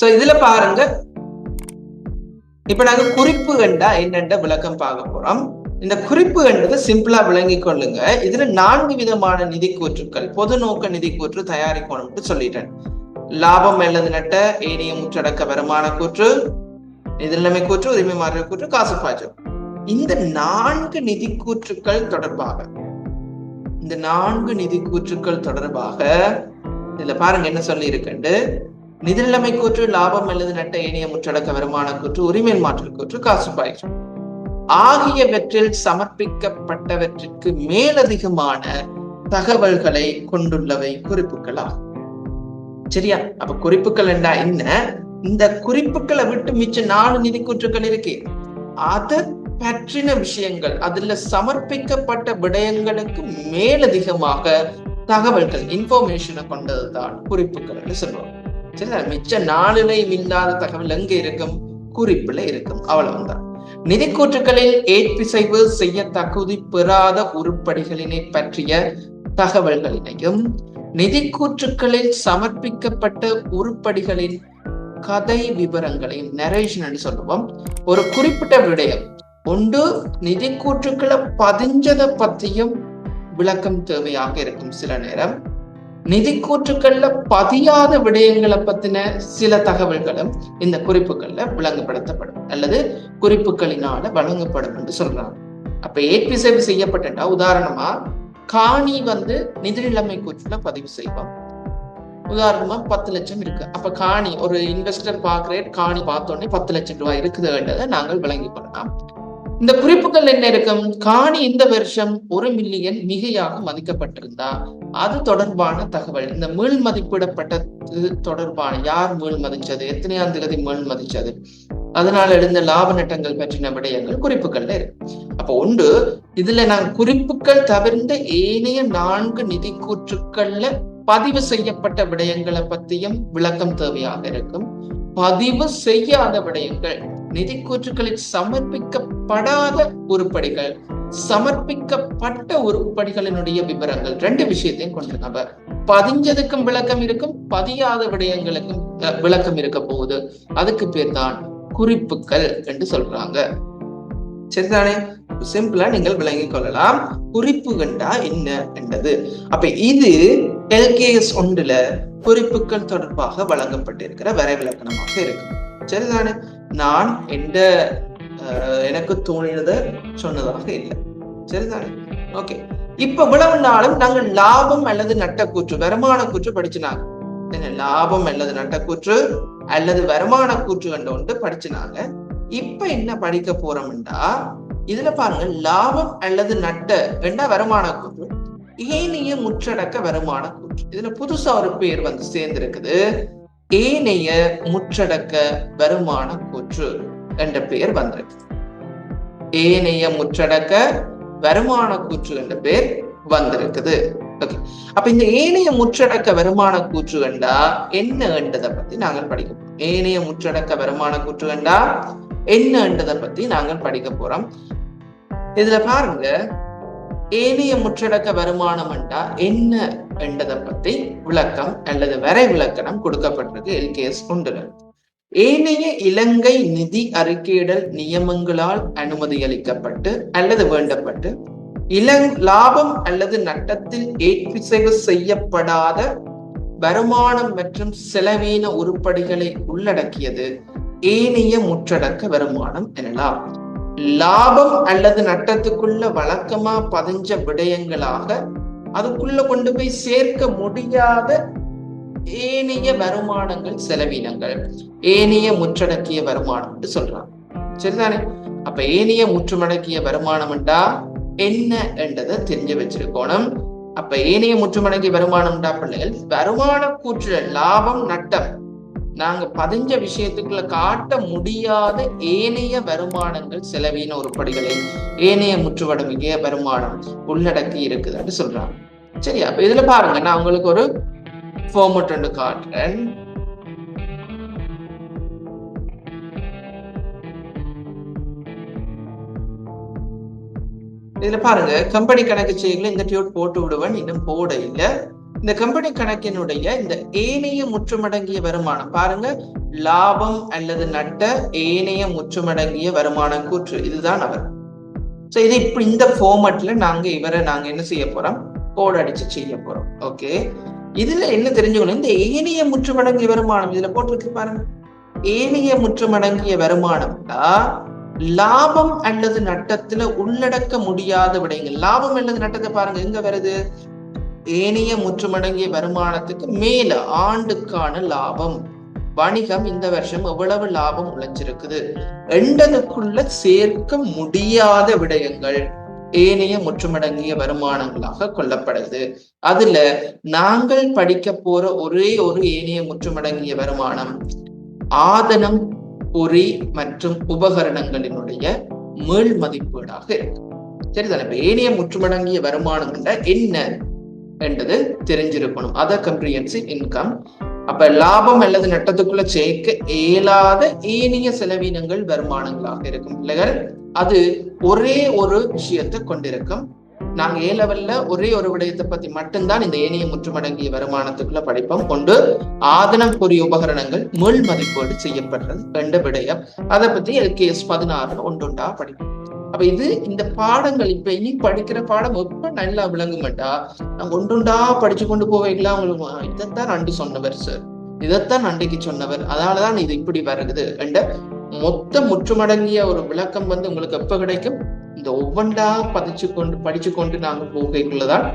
So இதுல பாருங்க. இப்ப நாங்க குறிப்பு கண்டா என்னென்ற விளக்கம் பார்க்க போறோம்? இந்த குறிப்பு என்பது சிம்பிளா விளங்கி கொள்ளுங்க. இதுல நான்கு விதமான நிதி கூற்றுக்கள் பொது நோக்க நிதி கூற்று தயாரிக்கணும்னு சொல்லிட்டேன். லாபம் அல்லது நட்ட ஏனைய முற்றடக்க வருமான கூற்று நிதிநிலைமை கூற்று உரிமை மாற்ற கூற்று காசு பாய்ச்சல். இந்த நான்கு நிதி கூற்றுக்கள் தொடர்பாக இந்த நான்கு நிதி கூற்றுக்கள் தொடர்பாக இதுல பாருங்க என்ன சொல்லி இருக்குண்டு நிதிநிலைமை கூற்று லாபம் அல்லது நட்ட இணைய முற்றடக்க வருமான கூற்று உரிமை மாற்று கூற்று காசு பாய்ச்சல். ஆகியவற்றில் சமர்ப்பிக்கப்பட்டவற்றிற்கு மேலதிகமான தகவல்களை கொண்டுள்ளவை குறிப்புகளாகும். சரியா? அப்ப குறிப்புகள் என்றா என்ன? இந்த குறிப்புகளை விட்டு மிச்ச நாலு நிதி கூற்றுகள் இருக்கு. அதை பற்றின விஷயங்கள் அதுல சமர்ப்பிக்கப்பட்ட விடயங்களுக்கு மேலதிகமாக தகவல்கள் இன்ஃபர்மேஷனை கொண்டதுதான் குறிப்புகள்னு சொல்லுவாங்க சரியா மிச்ச நாளிலையும் இல்லாத தகவல் எங்க இருக்கும்? குறிப்பில் இருக்கும். அவ்வளவுதான். நிதிக்கூற்றுகளில் ஏற்பிசைவு செய்ய தகுதி பெறாத உருப்படிகளினை பற்றிய தகவல்களினையும் நிதி சமர்ப்பிக்கப்பட்ட உருப்படிகளின் கதை விவரங்களையும் நரேஷன் சொல்லுவோம். ஒரு குறிப்பிட்ட விடயம். ஒன்று நிதிக்கூற்றுக்களை பதிஞ்சதை பற்றியும் விளக்கம் தேவையாக இருக்கும் சில நேரம். நிதி கூற்றுக்கள்ல பதியாத விடயங்களை பத்தின சில தகவல்களும் இந்த குறிப்புகள்ல விளங்கப்படுத்தப்படும் அல்லது குறிப்புகளினால வழங்கப்படும் என்று சொல்றாங்க. அப்ப ஏற்பிசைவு செய்யப்பட்டா உதாரணமா காணி வந்து நிதி நிலைமை கூற்றுல பதிவு செய்வோம். உதாரணமா பத்து லட்சம் இருக்கு. அப்ப காணி ஒரு இன்வெஸ்டர் பாக்குற காணி பார்த்தோன்னே பத்து லட்சம் ரூபாய் இருக்குதுன்றதை நாங்கள் விளங்கி பண்ணலாம் இந்த குறிப்புகள் என்ன இருக்கும்? காணி இந்த வருஷம் ஒரு மில்லியன் மிகையாக மதிக்கப்பட்டிருந்தா அது தொடர்பான தகவல். இந்த மீள் மதிப்பிடப்பட்டது தொடர்பான யார் மீள் மதிச்சது? எத்தனையாம் தேதி மீள் மதிச்சது? அதனால் எழுந்த லாப நட்டங்கள் பற்றின விடயங்கள் குறிப்புகள்ல இருக்கு. அப்ப ஒன்று இதுல நான் குறிப்புகள் தவிர்ந்த ஏனைய நான்கு நிதி கூற்றுக்கள்ல பதிவு செய்யப்பட்ட விடயங்களை பத்தியும் விளக்கம் தேவையாக இருக்கும். பதிவு செய்யாத விடயங்கள் நிதி கூற்றுகளில் சமர்ப்பிக்கப்படாத உருப்படிகள் சமர்ப்பிக்கப்பட்ட உருப்படிகளினுடைய விவரங்கள் ரெண்டு விஷயத்தையும் கொண்டிருக்காங்க பதிஞ்சதுக்கும் விளக்கம் இருக்கும் பதியாத விடயங்களுக்கும் விளக்கம் இருக்க போகுது. அதுக்கு பேர் தான் குறிப்புகள் என்று சொல்றாங்க. சரிதானே? சிம்பிளா நீங்கள் விளங்கிக் கொள்ளலாம். குறிப்பு கண்டா என்ன என்றது அப்ப இது எல்கேஎஸ் ஒன்றுல குறிப்புகள் தொடர்பாக வழங்கப்பட்டிருக்கிற வரைவிலக்கணமாக இருக்கும் சரிதானே? நான் எந்த எனக்கு தோணினத சொன்னதாக இல்லை. சரிதானே? ஓகே இப்ப இவ்வளவு நாளும் நாங்கள் லாபம் அல்லது நட்டக்கூற்று வருமான கூற்று படிச்சுனாங்க. என்ன லாபம் அல்லது நட்டக்கூற்று அல்லது வருமான கூற்று கண்டு ஒன்று படிச்சுனாங்க. இப்ப என்ன படிக்க போறோம்டா இதுல பாருங்க லாபம் அல்லது நட்ட ரெண்டா வருமான கூற்று ஏனைய முற்றடக்க வருமான கூற்று இதுல புதுசா ஒரு பேர் வந்து சேர்ந்திருக்குது. ஏனைய முற்றடக்க வருமான கூற்று என்ற பெயர் வந்திருக்கு. ஏனைய முற்றடக்க வருமான கூற்று என்ற பெயர் வந்திருக்குது. ஓகே அப்ப இந்த ஏனைய முற்றடக்க வருமான கூற்று கண்டா என்ன என்றதை பத்தி நாங்கள் படிக்க போறோம். ஏனைய முற்றடக்க வருமான கூற்று கண்டா என்ன என்றதை பத்தி நாங்கள் படிக்க போறோம். இதுல பாருங்க. ஏனைய முற்றடக்க வருமானம் என்றா என்ன என்பதை பற்றி விளக்கம் அல்லது வரை விளக்கணம் கொடுக்கப்பட்டிருக்கு எல்கேஎஸ் ஒன்றுல. ஏனைய இலங்கை நிதி அறிக்கையிடல் நியமங்களால் அனுமதி அளிக்கப்பட்டு அல்லது வேண்டப்பட்டு இலங் லாபம் அல்லது நட்டத்தில் ஏற்பிசைவு செய்யப்படாத வருமானம் மற்றும் செலவீன உருப்படிகளை உள்ளடக்கியது. ஏனைய முற்றடக்க வருமானம் எனலாம். லாபம் அல்லது நட்டத்துக்குள்ள வழக்கமா பதிஞ்ச விடயங்களாக அதுக்குள்ள கொண்டு போய் சேர்க்க முடியாத ஏனைய வருமானங்கள் செலவினங்கள் ஏனைய முற்றடக்கிய வருமானம் சொல்றாங்க சரிதானே? அப்ப ஏனைய முற்றுமடக்கிய வருமானம்டா என்ன என்றதை தெரிஞ்சு வச்சிருக்கணும். அப்ப ஏனைய முற்றுமடக்கிய வருமானம்டா பிள்ளைகள் வருமான கூற்று லாபம் நட்டம். நாங்க பதிஞ்ச விஷயத்துக்குள்ள காட்ட முடியாத ஏனைய வருமானங்கள் செலவீன உருப்படிகளை ஏனைய முற்றுவடமிகிய வருமானம் உள்ளடக்கி இருக்குதுன்னு சொல்றாங்க. சரி அப்ப இதுல பாருங்க நான் உங்களுக்கு ஒரு ஃபோமட் ஒன்று காட்டுறேன். இதுல பாருங்க கம்பெனி கணக்கு செய்யல இந்த டியூட் போட்டு விடுவேன் இன்னும் போட இல்லை இந்த கம்பெனி கணக்கினுடைய இந்த ஏனைய முற்றுமடங்கிய வருமானம் பாருங்க லாபம் அல்லது நட்ட ஏனைய முற்றுமடங்கிய வருமான கூற்று இதுதான் அவர். சோ இது இப்படி இந்த ஃபார்மட்ல நாங்க இவரை நாங்க என்ன செய்ய போறோம்? கோட் அடிச்சு செய்ய போறோம். ஓகே இதுல என்ன தெரிஞ்சுக்கணும்? இந்த ஏனைய முற்றுமடங்கிய வருமானம் இதுல போட்டிருக்கு பாருங்க. ஏனைய முற்றுமடங்கிய வருமானம்னா லாபம் அல்லது நட்டத்துல உள்ளடக்க முடியாத விடயங்கள். லாபம் அல்லது நட்டத்தை பாருங்க எங்க வருது? ஏனைய முற்றுமடங்கிய வருமானத்துக்கு மேல ஆண்டுக்கான லாபம். வணிகம் இந்த வருஷம் எவ்வளவு லாபம் உழைச்சிருக்குது? எண்டதுக்குள்ள சேர்க்க முடியாத விடயங்கள் ஏனைய முற்றுமடங்கிய வருமானங்களாக கொல்லப்படுது. அதுல நாங்கள் படிக்க போற ஒரே ஒரு ஏனைய முற்றுமடங்கிய வருமானம் ஆதனம் பொறி மற்றும் உபகரணங்களினுடைய மேல் மதிப்பீடாக இருக்கு. சரிதானே இப்ப ஏனைய முற்றுமடங்கிய வருமானம் என்ன என்றது தெரிஞ்சிருக்கணும். அத கம்ப்ரிஹென்சிவ் இன்கம் அப்ப லாபம் அல்லது நட்டத்துக்குள்ள சேர்க்க இயலாத ஏனைய செலவினங்கள் வருமானங்களாக இருக்கும். பிள்ளைகள் அது ஒரே ஒரு விஷயத்தை கொண்டிருக்கும். நாங்க ஏ லெவல்ல ஒரே ஒரு விடயத்தை பத்தி மட்டும்தான் இந்த ஏனைய முற்றுமடங்கிய வருமானத்துக்குள்ள படிப்போம். கொண்டு ஆதனம் உபகரணங்கள் மீள் மதிப்பீடு செய்யப்படுறது ரெண்டு விடயம். அதை பத்தி எல்கேஎஸ் பதினாறு ஒன்றுண்டா படிப்போம். அப்ப இது இந்த பாடங்கள் இப்ப இனி படிக்கிற பாடம் ரொம்ப நல்லா விளங்குமாட்டா நாங்க ஒன்றுண்டா படிச்சு கொண்டு போவீங்களா உங்களுக்கு இதைத்தான் நண்டு சொன்னவர் சார் இதைத்தான் நண்டைக்கு சொன்னவர். அதனாலதான் இது இப்படி வருகுது என்ற மொத்த முற்றுமடங்கிய ஒரு விளக்கம் வந்து உங்களுக்கு எப்ப கிடைக்கும்? இந்த ஒவ்வொன்றா பதிச்சு கொண்டு படிச்சு கொண்டு நாங்க போகைக்குள்ளதான்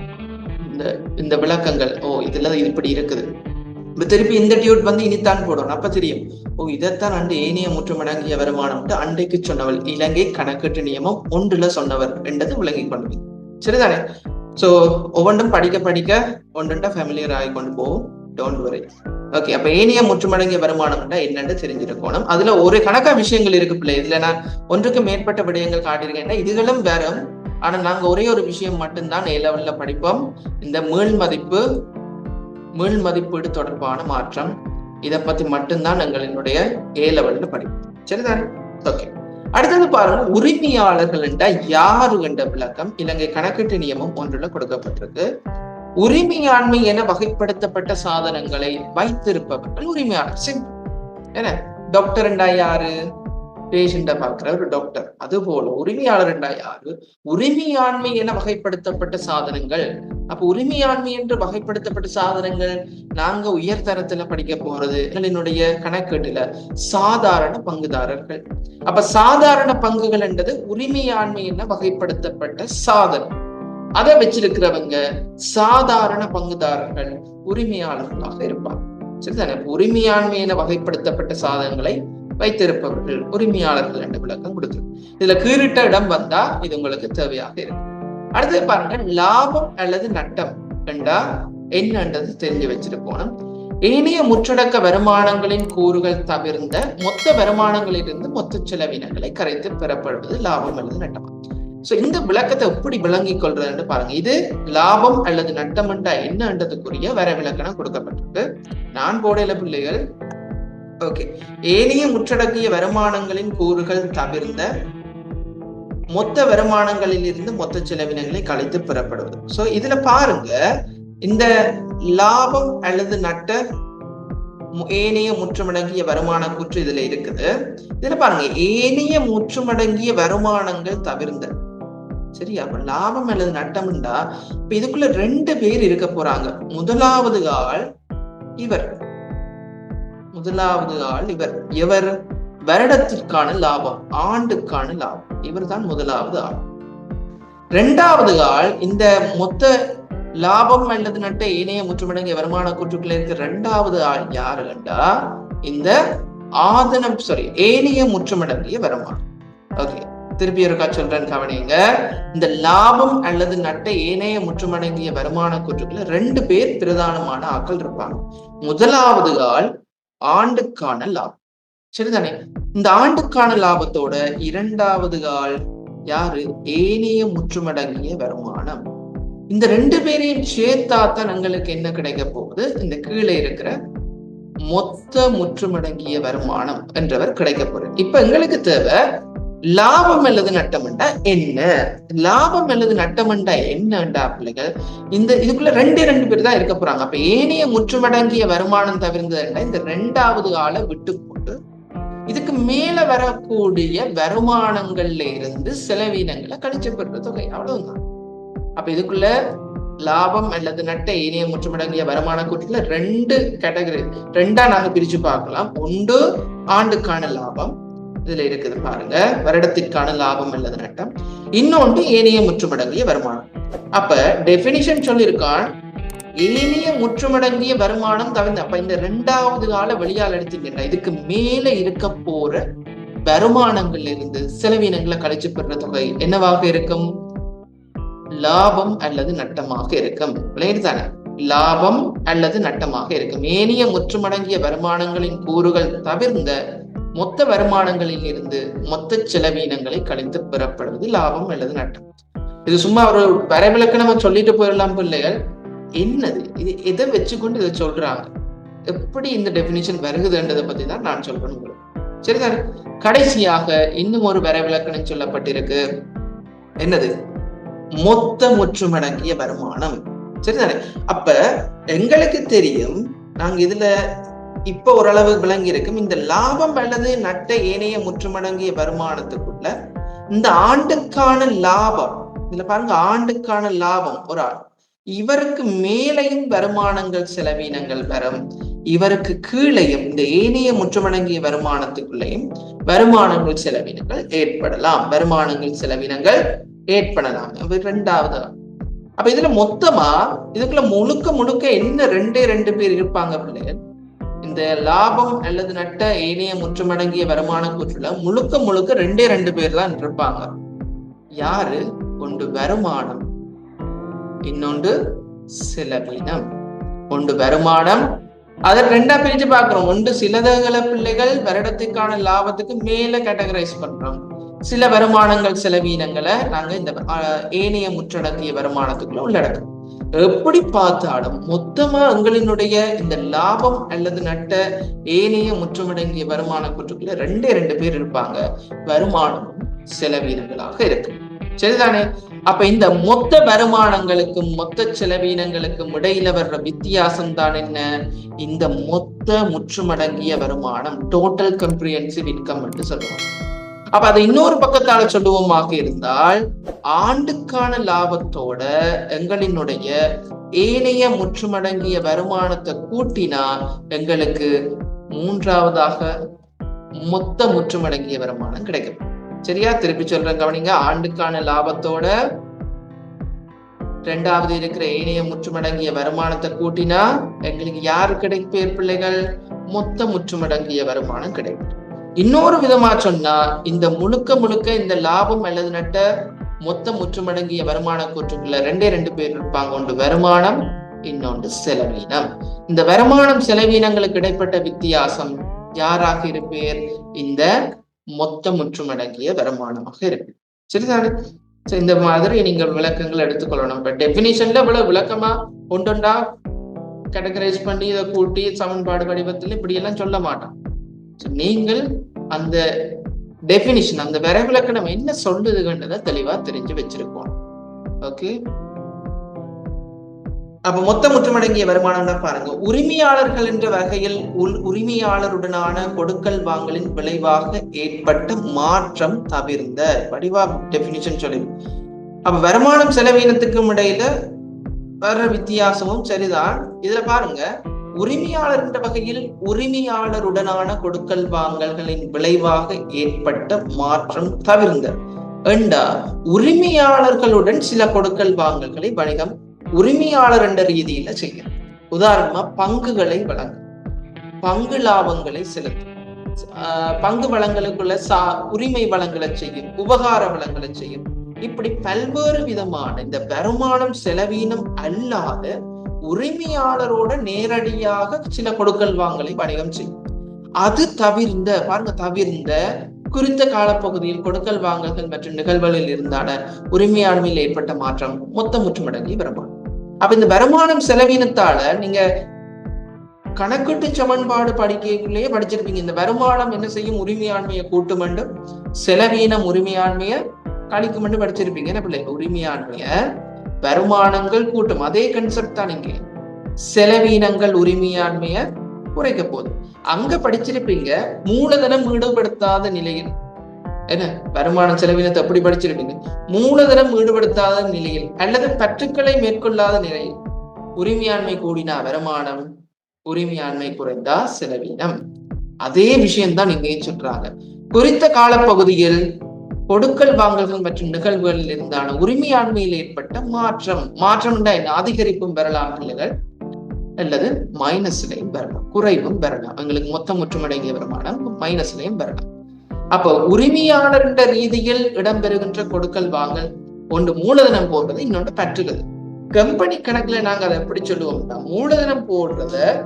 இந்த இந்த விளக்கங்கள். ஓ இதுல இப்படி இருக்குது. இப்போ திருப்பி இந்த டியூட் வந்து இனித்தான் போடணும். அப்ப தெரியும். ஓ இதைத்தான் அண்டு ஏனைய முற்றுமடங்கிய வருமானம் அண்டைக்கு சொன்னவள். இலங்கை கணக்கீட்டு நியமம் ஒன்றுல சொன்னவர் என்றது விளங்கி கொண்டு சரிதானே? சோ ஒவ்வொன்றும் படிக்க படிக்க ஒன்றுண்டா ஃபேமிலியர் ஆகி கொண்டு போகும். டோன்ட் வரி ஓகே அப்ப ஏனைய முற்றுமடங்கிய வருமானம்னா என்னன்னு தெரிஞ்சிருக்கணும். அதுல ஒரு கணக்கா விஷயங்கள் இருக்கு பிள்ளை. இதுல நான் ஒன்றுக்கு மேற்பட்ட விடயங்கள் காட்டியிருக்கேன்னா இதுகளும் வேற ஆனா நாங்க ஒரே ஒரு விஷயம் மட்டும்தான் ஏ லெவல்ல படிப்போம். இந்த மீள் மதிப்பு மீள் மதிப்பீடு தொடர்பான மாற்றம். இதை பத்தி மட்டும்தான் எங்களினுடைய ஏ லெவல்ல படிப்போம் சரிதானே? ஓகே அடுத்தது பாருங்க உரிமையாளர்கள் யாரு என்ற விளக்கம் இலங்கை கணக்கீட்டு நியமம் ஒன்றுல கொடுக்கப்பட்டிருக்கு. உரிமையாண்மை என வகைப்படுத்தப்பட்ட சாதனங்களை வைத்திருப்பவர்கள் உரிமையாளர். சிம்பிள் என்ன? டாக்டர் யாரு? பேஷண்ட பார்க்கிற ஒரு டாக்டர் அது போல உரிமையாளர் என்றா யாரு? உரிமையாண்மை என வகைப்படுத்தப்பட்ட சாதனங்கள். அப்ப உரிமையாண்மை என்று வகைப்படுத்தப்பட்ட சாதனங்கள் நாங்க உயர் தரத்துல படிக்க போறது. என்னுடைய கணக்கீட்டுல சாதாரண பங்குதாரர்கள். அப்ப சாதாரண பங்குகள் என்றது உரிமையாண்மை என வகைப்படுத்தப்பட்ட சாதனம். அதை வச்சிருக்கிறவங்க சாதாரண பங்குதாரர்கள் உரிமையாளர்களாக இருப்பாங்க. சரிதானே? உரிமையாண்மை என வகைப்படுத்தப்பட்ட சாதனங்களை வைத்திருப்பவர்கள் உரிமையாளர்கள் என்ற விளக்கம் கொடுத்துருக்கு இதுல கீறிட்ட இடம் வந்தா இது உங்களுக்கு தேவையாக இருக்கும் அடுத்தது பாருங்க லாபம் அல்லது நட்டம் என்றா என்னன்றது தெரிஞ்சு வச்சுட்டு போனோம் ஏனைய முற்றடக்க வருமானங்களின் கூறுகள் தவிர்ந்த மொத்த வருமானங்களிலிருந்து மொத்த செலவினங்களை கரைத்து பெறப்படுவது லாபம் அல்லது நட்டம். சோ இந்த விளக்கத்தை எப்படி விளங்கிக் கொள்றதுன்னு பாருங்க. இது லாபம் அல்லது நட்டம் என்றா என்னன்றதுக்குரிய வர விளக்கணம் கொடுக்கப்பட்டிருக்கு. நான் போடையில பிள்ளைகள். ஓகே. ஏனைய முற்றடக்கிய வருமானங்களின் கூறுகள் தவிர்ந்த மொத்த வருமானங்களில் இருந்து மொத்த செலவினங்களை கழித்து பெறப்படுவது. ஸோ இதுல பாருங்க இந்த லாபம் அல்லது நட்ட ஏனைய முற்றுமடங்கிய வருமான கூற்று இதுல இருக்குது. இதுல பாருங்க ஏனைய முற்றுமடங்கிய வருமானங்கள் தவிர்ந்த சரி அப்ப லாபம் அல்லது நட்டம்டா இப்ப இதுக்குள்ள ரெண்டு பேர் இருக்க போறாங்க. முதலாவது ஆள் இவர். முதலாவது ஆள் இவர். இவர் வருடத்திற்கான லாபம் ஆண்டுக்கான லாபம். இவர்தான் முதலாவது ஆள். இரண்டாவது ஆள் இந்த மொத்த லாபம் அல்லது நட்ட இணைய முற்றுமடங்கிய வருமான கூற்றுக்குள்ள இருக்க இரண்டாவது ஆள் யாரு கண்டா? இந்த ஆதனம் சாரி ஏனைய முற்றுமடங்கிய வருமானம். ஓகே திருப்பி ஒருக்கா சொல்றேன் கவனிங்க. இந்த லாபம் அல்லது நட்ட ஏனைய முற்றுமடங்கிய வருமான கூற்றுக்குள்ள ரெண்டு பேர் பிரதானமான ஆக்கள் இருப்பாங்க. முதலாவது ஆள் ஆண்டுக்கான லாபம். சரிதானே? இந்த ஆண்டுக்கான லாபத்தோட இரண்டாவது ஆள் யாரு? ஏனைய முற்றுமடங்கிய வருமானம். இந்த ரெண்டு பேரையும் சேர்த்தாத்தான் எங்களுக்கு என்ன கிடைக்க போகுது? இந்த கீழே இருக்கிற மொத்த முற்றுமடங்கிய வருமானம் என்றவர் கிடைக்க போறார். இப்ப எங்களுக்கு தேவை லாபம் அல்லது நட்டம்ண்டா என்ன? லாபம் அல்லது நட்டம்ண்டா என்னண்டா பிள்ளைகள்? இந்த இதுக்குள்ள ரெண்டு ரெண்டு பேர் தான் இருக்க போறாங்க. அப்ப ஏனைய முற்றுமடங்கிய வருமானம் தவிர்ந்ததுன்னா இந்த ரெண்டாவது ஆளை விட்டு போட்டு இதுக்கு மேல வரக்கூடிய வருமானங்கள்ல இருந்து செலவீனங்களை கழிச்சு பெறுற தொகை. அவ்வளவுதான். அப்ப இதுக்குள்ள லாபம் அல்லது நட்ட ஏனைய முற்றுமடங்கிய வருமான கூட்டுல ரெண்டு கேட்டகரி ரெண்டா நாங்க பிரிச்சு பார்க்கலாம். ஒன்று ஆண்டுக்கான லாபம் இதுல இருக்குது பாருங்க. வருடத்திற்கான லாபம் அல்லது நட்டம். இன்னொன்று ஏனைய முற்றுமடங்கிய வருமானம். அப்ப டெபினிஷன் சொல்லியிருக்கான். ஏனைய முற்றுமடங்கிய வருமானம் தவிர்த்து அப்ப இந்த ரெண்டாவது கால வெளியால் எடுத்தீங்கன்னா இதுக்கு மேல இருக்க போற வருமானங்கள்ல இருந்து செலவினங்களை கழிச்சு பெறுற தொகை என்னவாக இருக்கும்? லாபம் அல்லது நட்டமாக இருக்கும். தானே? லாபம் அல்லது நட்டமாக இருக்கும். ஏனைய முற்றுமடங்கிய வருமானங்களின் கூறுகள் தவிர்ந்த மொத்த வருமானங்களில் இருந்து மொத்த செலவீனங்களை கழித்து பெறப்படுவது லாபம் அல்லது நட்டம். இது சும்மா ஒரு வரைவிலக்கணமா சொல்லிட்டு போயிடலாம் பிள்ளைகள். என்னது? இது எதை வச்சுக்கொண்டு இதை சொல்றாங்க? எப்படி இந்த டெபினிஷன் வருகுதுன்றதை பத்தி தான் நான் சொல்றேன் உங்களுக்கு. சரிதானே? கடைசியாக இன்னும் ஒரு வரைவிலக்கணம் சொல்லப்பட்டிருக்கு. என்னது? மொத்த முற்றுமடங்கிய வருமானம். சரிதானே? அப்ப எங்களுக்கு தெரியும் நாங்க இதுல இப்ப ஓரளவு விளங்கி இருக்கும். இந்த லாபம் அல்லது நட்ட ஏனைய முற்றுமடங்கிய வருமானத்துக்குள்ள இந்த ஆண்டுக்கான லாபம் இதுல பாருங்க ஆண்டுக்கான லாபம் ஒரு ஆள். இவருக்கு மேலையும் வருமானங்கள் செலவீனங்கள் வரும். இவருக்கு கீழையும் இந்த ஏனைய முற்றுமடங்கிய வருமானத்துக்குள்ளேயும் வருமானங்கள் செலவினங்கள் ஏற்படலாம். வருமானங்கள் செலவினங்கள் ஏற்படலாம். ரெண்டாவது அப்ப இதுல மொத்தமா இதுக்குள்ள முழுக்க முழுக்க என்ன ரெண்டே ரெண்டு பேர் இருப்பாங்க பிள்ளைகள்? இந்த லாபம் அல்லது நட்ட ஏனைய முற்றுமடங்கிய வருமான கூற்றுல முழுக்க முழுக்க ரெண்டே ரெண்டு பேர் தான் இருப்பாங்க. யாரு? ஒன்று வருமானம் இன்னொன்று செலவினம். ஒன்று வருமானம் அதை ரெண்டா பிரிச்சு பாக்குறோம் ஒன்று சிலதகள பிள்ளைகள் வருடத்துக்கான லாபத்துக்கு மேல கேட்டகரைஸ் பண்றோம். சில வருமானங்கள் செலவீனங்களை நாங்க இந்த ஏனைய முற்றடங்கிய வருமானத்துக்குள்ள உள்ளடக்கோம். எப்படி பார்த்தாலும் மொத்தமா எங்களினுடைய இந்த லாபம் அல்லது நட்ட ஏனைய முற்றமடங்கிய வருமான குற்றுக்குள்ள ரெண்டே ரெண்டு பேர் இருப்பாங்க. வருமானம் செலவீனங்களாக இருக்கு சரிதானே? அப்ப இந்த மொத்த வருமானங்களுக்கும் மொத்த செலவீனங்களுக்கும் இடையில வர்ற வித்தியாசம் தான் என்ன? இந்த மொத்த முற்றுமடங்கிய வருமானம் டோட்டல் கம்ப்ரிஹென்சிவ் இன்கம் என்று சொல்லுவாங்க அப்ப அதை இன்னொரு பக்கத்தால சொல்லுவோமாக இருந்தால் ஆண்டுக்கான லாபத்தோட எங்களினுடைய ஏனைய முற்றுமடங்கிய வருமானத்தை கூட்டினா எங்களுக்கு மூன்றாவதாக மொத்த முற்றுமடங்கிய வருமானம் கிடைக்கும். சரியா? திருப்பி சொல்றேன் கவனிங்க. ஆண்டுக்கான லாபத்தோட ரெண்டாவது இருக்கிற ஏனைய முற்றுமடங்கிய வருமானத்தை கூட்டினா எங்களுக்கு யாரு கிடைப்பேர் பிள்ளைகள்? மொத்த முற்றுமடங்கிய வருமானம் கிடைக்கும். இன்னொரு விதமா சொன்னா இந்த முழுக்க முழுக்க இந்த லாபம் அல்லது நட்ட மொத்த முற்றுமடங்கிய வருமான கூற்றுக்குள்ள ரெண்டே ரெண்டு பேர் இருப்பாங்க. ஒன்று வருமானம் இன்னொன்று செலவீனம். இந்த வருமானம் செலவீனங்களுக்கு இடைப்பட்ட வித்தியாசம் யாராக இருப்பேர்? இந்த மொத்த முற்றுமடங்கிய வருமானமாக இருக்கு சரிதானே? இந்த மாதிரி நீங்கள் விளக்கங்கள் எடுத்துக்கொள்ளணும். இப்ப டெபினிஷன்ல இவ்வளவு விளக்கமா ஒன்றொண்டா கேட்டகரைஸ் பண்ணி இதை கூட்டி சமன்பாடு வடிவத்தில் இப்படி எல்லாம் சொல்ல மாட்டான். நீங்கள் அந்த டெபினிஷன் அந்த விரைவிலக்கணம் என்ன சொல்லுதுன்றதை தெளிவா தெரிஞ்சு வச்சிருக்கோம். ஓகே அப்ப மொத்த முற்றமடங்கிய வருமானம்னா பாருங்க. உரிமையாளர்கள் என்ற வகையில் உள் உரிமையாளருடனான கொடுக்கல் வாங்கலின் விளைவாக ஏற்பட்ட மாற்றம் தவிர்ந்த வடிவா டெபினிஷன் சொல்லி அப்ப வருமானம் செலவீனத்துக்கும் இடையில வர்ற வித்தியாசமும் சரிதான். இதுல பாருங்க. உரிமையாளர் என்ற வகையில் உரிமையாளருடனான கொடுக்கல் வாங்கல்களின் விளைவாக ஏற்பட்ட மாற்றம் தவிர்ந்த என்றா உரிமையாளர்களுடன் சில கொடுக்கல் வாங்கல்களை வணிகம் உரிமையாளர் என்ற ரீதியில செய்யும் உதாரணமா பங்குகளை வழங்கும் பங்கு லாபங்களை செலுத்தும் பங்கு வளங்களுக்குள்ள சா உரிமை வளங்களை செய்யும் உபகார வளங்களை செய்யும். இப்படி பல்வேறு விதமான இந்த வருமானம் செலவீனம் அல்லாத உரிமையாளரோட நேரடியாக சில கொடுக்கல் வாங்கலை வணிகம் செய்யும் அது தவிர்ந்த பாருங்க தவிர்ந்த குறித்த காலப்பகுதியில் கொடுக்கல் வாங்கல்கள் மற்றும் நிகழ்வுகளில் இருந்தான உரிமையாண்மையில் ஏற்பட்ட மாற்றம் மொத்த முற்றுமடங்கி வருமானம் அப்ப இந்த வருமானம் செலவினத்தால நீங்க கணக்கீட்டு சமன்பாடு படிக்கைக்குள்ளேயே படிச்சிருப்பீங்க. இந்த வருமானம் என்ன செய்யும்? உரிமையாண்மையை கூட்டும் வேண்டும் செலவீனம் உரிமையாண்மையை கழிக்கும் மட்டும் படிச்சிருப்பீங்க. என்ன பிள்ளை உரிமையாண்மையை வருமானங்கள் கூட்டும் அதே கன்செப்ட் தான் இங்கே. செலவீனங்கள் உரிமையாண்மைய குறைக்க போகுது. அங்க படிச்சிருப்பீங்க மூலதனம் ஈடுபடுத்தாத நிலையில். என்ன? வருமான செலவினத்தை எப்படி படிச்சிருப்பீங்க. மூலதனம் ஈடுபடுத்தாத நிலையில் அல்லது பற்றுக்களை மேற்கொள்ளாத நிலையில். உரிமையாண்மை கூடினா வருமானம் உரிமையாண்மை குறைந்தா செலவீனம். அதே விஷயம்தான் இங்கேயும் சொல்றாங்க. குறித்த காலப்பகுதியில் கொடுக்கல் வாங்கல்கள் மற்றும் நிகழ்வுகளில் இருந்தான உரிமையாண்மையில் ஏற்பட்ட மாற்றம். மாற்றம் என்ன? அதிகரிப்பும் பெறலாம் பிள்ளைகள் அல்லது மைனஸ்லையும் பெறலாம். குறைவும் பெறலாம். எங்களுக்கு மொத்தம் முற்றுமடங்கிய வருமானம் மைனஸ்லையும் பெறலாம். அப்ப உரிமையாளர் என்ற ரீதியில் இடம்பெறுகின்ற கொடுக்கல் வாங்கல் ஒன்று மூலதனம் போடுறது இன்னொன்று பற்றுகிறது கம்பெனி கணக்குல நாங்க அதை எப்படி சொல்லுவோம்னா மூலதனம் போடுறத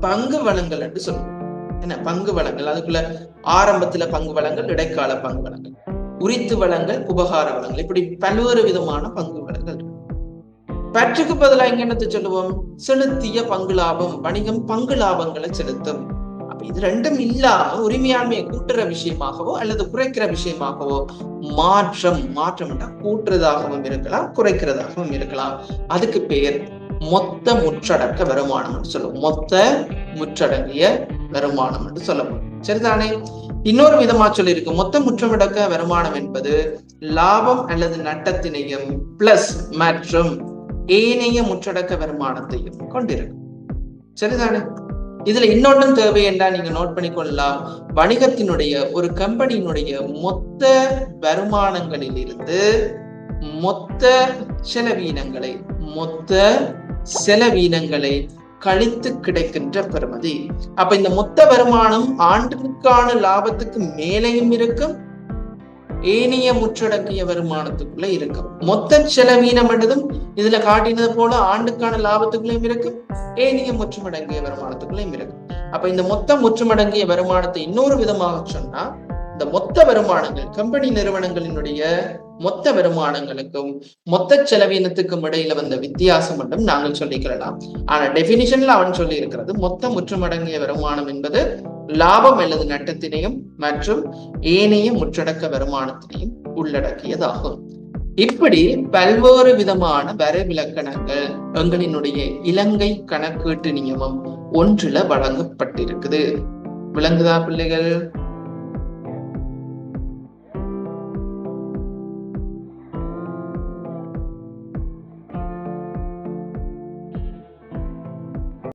பங்கு வளங்கள் என்று சொல்லுவோம். என்ன? பங்கு வளங்கள் அதுக்குள்ள ஆரம்பத்துல பங்கு வளங்கள் இடைக்கால பங்கு வளங்கள் உரித்து வளங்கள் உபகார வளங்கள் இப்படி பல்வேறு விதமான பங்கு வளங்கள் பற்றுக்கு பதிலாக இங்க என்னத்தை சொல்லுவோம்? செலுத்திய பங்கு லாபம் வணிகம் பங்கு லாபங்களை செலுத்தும். அப்ப இது ரெண்டும் இல்லாம உரிமையாண்மையை கூட்டுற விஷயமாகவோ அல்லது குறைக்கிற விஷயமாகவோ மாற்றம் மாற்றம் கூட்டுறதாகவும் இருக்கலாம் குறைக்கிறதாகவும் இருக்கலாம். அதுக்கு பேர் மொத்த முற்றடக்க வருமானம் என்று சொல்லுவோம். மொத்த முற்றடங்கிய வருமானம் என்று சொல்லப்படும். சரிதானே? இன்னொரு விதமா சொல்லியிருக்கு. மொத்த முற்றமடக்க வருமானம் என்பது லாபம் அல்லது நட்டத்தினையும் பிளஸ் மற்றும் ஏனைய முற்றடக்க வருமானத்தையும் கொண்டிருக்கும். சரிதானே? இதுல இன்னொன்றும் தேவை என்றால் நீங்க நோட் பண்ணிக்கொள்ளலாம். வணிகத்தினுடைய ஒரு கம்பெனியினுடைய மொத்த வருமானங்களில் இருந்து மொத்த செலவீனங்களை மொத்த செலவீனங்களை கழித்து கிடைக்கின்ற பெறுமதி அப்ப இந்த மொத்த வருமானம் ஆண்டுக்கான லாபத்துக்கு மேலேயும் இருக்கும் ஏனைய முற்றடங்கிய வருமானத்துக்குள்ள இருக்கும். மொத்த செலவீனம் என்றதும் இதுல காட்டினது போல ஆண்டுக்கான லாபத்துக்குள்ளேயும் இருக்கும் ஏனைய முற்றுமடங்கிய வருமானத்துக்குள்ளேயும் இருக்கும். அப்ப இந்த மொத்த முற்றுமடங்கிய வருமானத்தை இன்னொரு விதமாக சொன்னா இந்த மொத்த வருமானங்கள் கம்பெனி நிறுவனங்களினுடைய மொத்த வருமானங்களுக்கும் மொத்த செலவினத்துக்கும் இடையில வந்த வித்தியாசம் மட்டும் நாங்கள் சொல்லிக்கிறலாம். ஆனா டெபினிஷன்ல அவன் சொல்லி இருக்கிறது மொத்த முற்றுமடங்கிய வருமானம் என்பது லாபம் அல்லது நட்டத்தினையும் மற்றும் ஏனைய முற்றடக்க வருமானத்தினையும் உள்ளடக்கியதாகும். இப்படி பல்வேறு விதமான வரைவிலக்கணங்கள் எங்களினுடைய இலங்கை கணக்கீட்டு நியமம் ஒன்றுல வழங்கப்பட்டிருக்குது. விளங்குதா பிள்ளைகள்?